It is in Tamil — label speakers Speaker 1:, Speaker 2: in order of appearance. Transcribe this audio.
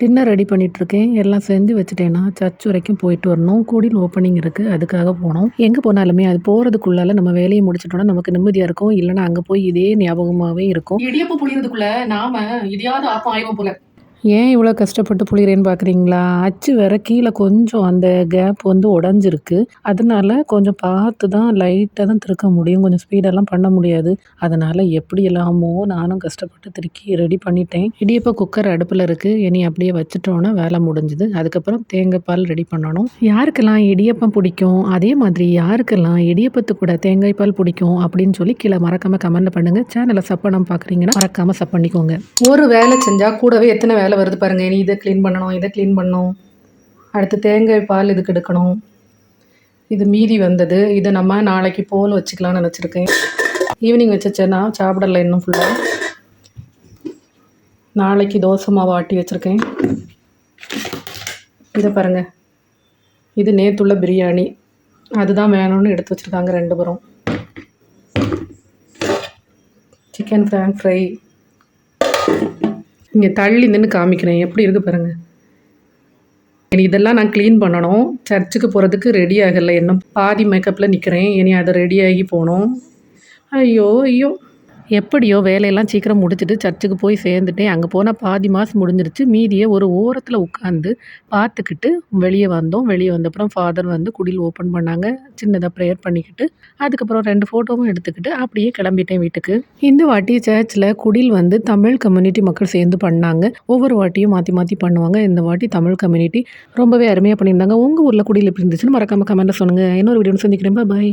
Speaker 1: டின்னர் ரெடி பண்ணிகிட்ருக்கேன் எல்லாம் செஞ்சு வச்சுட்டேன்னா சர்ச் வரைக்கும் போயிட்டு வரணும். கூடியில் ஓப்பனிங் இருக்குது அதுக்காக போனோம். எங்கே போனாலுமே அது போகிறதுக்குள்ளால நம்ம வேலையை முடிச்சிட்டோம்னா நமக்கு நிம்மதியாக இருக்கும். இல்லைன்னா அங்கே போய் இதே ஞாபகமாகவே இருக்கும்.
Speaker 2: இடியப்பம் புளியறதுக்குள்ள நாம இடியாவது ஆப்பம் ஆய்வோம் போல.
Speaker 1: ஏன் இவ்வளோ கஷ்டப்பட்டு புளிகிறேன்னு பார்க்குறீங்களா அச்சு வேற கீழே கொஞ்சம் அந்த கேப் வந்து உடஞ்சிருக்கு. அதனால கொஞ்சம் பார்த்து தான் லைட்டாக தான் திருக்க முடியும். கொஞ்சம் ஸ்பீடெல்லாம் பண்ண முடியாது. அதனால் எப்படி எல்லாமோ நானும் கஷ்டப்பட்டு திருக்கி ரெடி பண்ணிட்டேன். இடியப்போ குக்கர் அடுப்பில் இருக்குது இனி அப்படியே வச்சுட்டோன்னா வேலை முடிஞ்சுது. அதுக்கப்புறம் தேங்காய் பால் ரெடி பண்ணணும். யாருக்கெல்லாம் இடியப்பம் பிடிக்கும்? அதே மாதிரி யாருக்கெல்லாம் இடியப்பத்து கூட தேங்காய் பால் பிடிக்கும் அப்படின்னு சொல்லி கீழே மறக்காமல் கமெண்ட்டில் பண்ணுங்கள் சேனலை சப்பனம் பார்க்குறீங்கன்னா மறக்காமல் சப் பண்ணிக்கோங்க.
Speaker 2: ஒரு வேலை செஞ்சால் கூடவே எத்தனை வேலை வருது பாருங்க. இனி இதை க்ளீன் பண்ணணும் இதை க்ளீன் பண்ணணும். அடுத்து தேங்காய் பால் இதுக்கு எடுக்கணும். இது மீதி வந்தது. இதை நம்ம நாளைக்கு போல் வச்சுக்கலாம்னு நினச்சிருக்கேன். ஈவினிங் வச்சேன்னா சாப்பிடல இன்னும் ஃபுல்லாக நாளைக்கு தோசை மாவு ஆட்டி வச்சுருக்கேன். இதை பாருங்க. இது நேத்துள்ள பிரியாணி. அதுதான் வேணும்னு எடுத்து வச்சுருக்காங்க ரெண்டு பேரும். சிக்கன் ஃப்ராங்க் ஃப்ரை இங்கே தள்ளி நின்று காமிக்கிறேன். எப்படி இருக்கு பாருங்க. இனி இதெல்லாம் நான் க்ளீன் பண்ணணும். சர்ச்சுக்கு போகிறதுக்கு ரெடி ஆகலை. இன்னும் பாதி மேக்கப்பில் நிற்கிறேன் இனி அதை ரெடியாகி போகணும். ஐயோ ஐயோ.
Speaker 1: எப்படியோ வேலையெல்லாம் சீக்கிரம் முடிச்சுட்டு சர்ச்சுக்கு போய் சேர்ந்துட்டேன். அங்கே போனால் பாதி மாதம் முடிஞ்சிருச்சு. மீதியை ஒரு ஓரத்தில் உட்காந்து பார்த்துக்கிட்டு வெளியே வந்தோம். வெளியே வந்தப்புறம் ஃபாதர் வந்து குடில் ஓப்பன் பண்ணாங்க. சின்னதாக ப்ரேயர் பண்ணிக்கிட்டு அதுக்கப்புறம் ரெண்டு ஃபோட்டோவும் எடுத்துக்கிட்டு அப்படியே கிளம்பிட்டேன் வீட்டுக்கு. இந்த வாட்டி சர்ச்சில் குடில் வந்து தமிழ் கம்யூனிட்டி மக்கள் சேர்ந்து பண்ணாங்க. ஒவ்வொரு வாட்டியும் மாற்றி மாற்றி பண்ணுவாங்க. இந்த வாட்டி தமிழ் கம்யூனிட்டி ரொம்பவே அருமையாக பண்ணியிருந்தாங்க. உங்கள் ஊரில் குடியில் எப்படி இருந்துச்சுன்னு மறக்காமல் கமெண்ட்டில் சொல்லுங்கள் இன்னொரு வீடியோன்னு சந்திக்கிறேன். பாய்